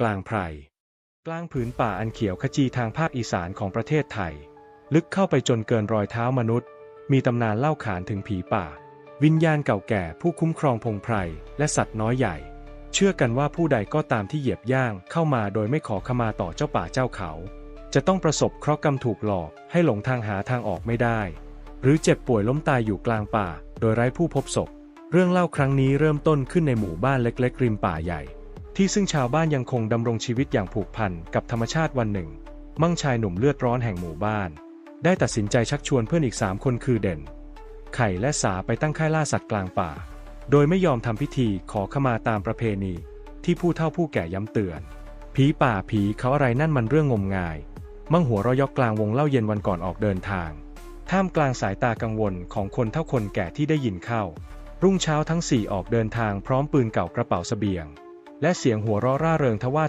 กลางไพรกลางผืนป่าอันเขียวขจีทางภาคอีสานของประเทศไทย ลึกเข้าไปจนเกินรอยเท้ามนุษย์ มีตำนานเล่าขานถึงผีป่า วิญญาณเก่าแก่ผู้คุ้มครองพงไพรและสัตว์น้อยใหญ่ เชื่อกันว่าผู้ใดก็ตามที่เหยียบย่างเข้ามาโดยไม่ขอขมาต่อเจ้าป่าเจ้าเขา จะต้องประสบเคราะห์กรรมถูกหลอกให้หลงทางหาทางออกไม่ได้ หรือเจ็บป่วยล้มตายอยู่กลางป่า โดยไร้ผู้พบศพ เรื่องเล่าครั้งนี้เริ่มต้นขึ้นในหมู่บ้านเล็กๆริมป่าใหญ่ ที่ซึ่งชาวบ้านยังคงดำรงชีวิตอย่างผูกพันกับธรรมชาติวันหนึ่ง มั่งชายหนุ่มเลือดร้อนแห่งหมู่บ้าน ได้ตัดสินใจชักชวนเพื่อนอีกสามคนคือเด่น ไข่และสาไปตั้งค่ายล่าสัตว์กลางป่า โดยไม่ยอมทำพิธีขอขมาตามประเพณี ที่ผู้เฒ่าผู้แก่ย้ำเตือน ผีป่าผีเขาอะไรนั่นมันเรื่องงมงาย มั่งหัวเราะยอกกลางวงเล่าเย็นวันก่อนออกเดินทาง ท่ามกลางสายตากังวลของคนเท่าคนแก่ที่ได้ยินเข้า รุ่งเช้าทั้งสี่ออกเดินทางพร้อมปืนเก่ากระเป๋าเสบียง และเสียงหัวเราะร่าเริงทว่า